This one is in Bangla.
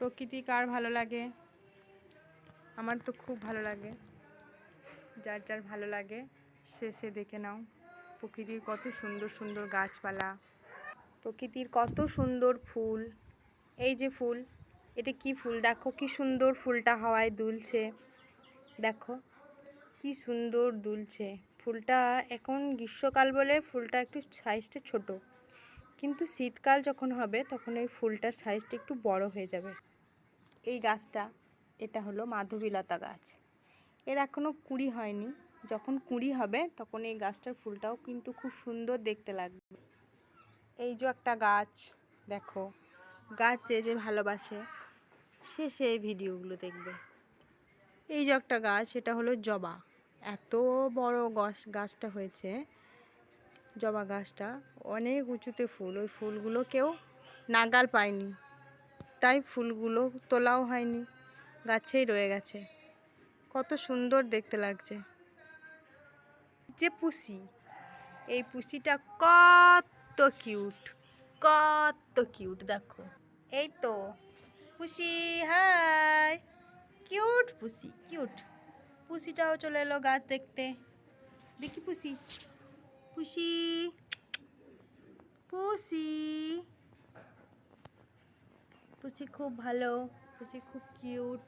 প্রকৃতি কার ভালো লাগে? আমার তো খুব ভালো লাগে। যার যার ভালো লাগে, সে সে দেখে নাও। প্রকৃতির কত সুন্দর সুন্দর গাছপালা। প্রকৃতির কত সুন্দর ফুল। এই যে ফুল, এটা কি ফুল? দেখো কি সুন্দর ফুলটা হাওয়ায় দুলছে। দেখো, কি সুন্দর দুলছে। ফুলটা এখন গ্রীষ্মকাল বলে ফুলটা একটু সাইজটা ছোট। কিন্তু শীতকাল যখন হবে, তখন এই ফুলটার সাইজটা একটু বড় হয়ে যাবে। এই গাছটা, এটা হলো মাধবীলতা গাছ। এর এখনও কুড়ি হয়নি। যখন কুড়ি হবে, তখন এই গাছটার ফুলটাও কিন্তু খুব সুন্দর দেখতে লাগবে। এই যে একটা গাছ, দেখো। গাছ যে যে ভালোবাসে, সে সেই ভিডিওগুলো দেখবে। এই যে একটা গাছ সেটা হলো জবা। এত বড় গাছ, গাছটা হয়েছে। জবা গাছটা অনেক উঁচুতে ফুল। ওই ফুলগুলো কেউ নাগাল পায়নি। তাই ফুলগুলো তোলাও হয়নি, গাছেই রয়ে গেছে। কত সুন্দর দেখতে লাগছে। যে পুষি, এই পুষিটা কত কিউট কত কিউট দেখো। এই তো, পুষি, হাই কিউট পুষি কিউট পুষিটাও চলে এলো গাছ দেখতে। দেখি পুষি পুষি পুষি। পুষি খুব ভালো খুশি খুব কিউট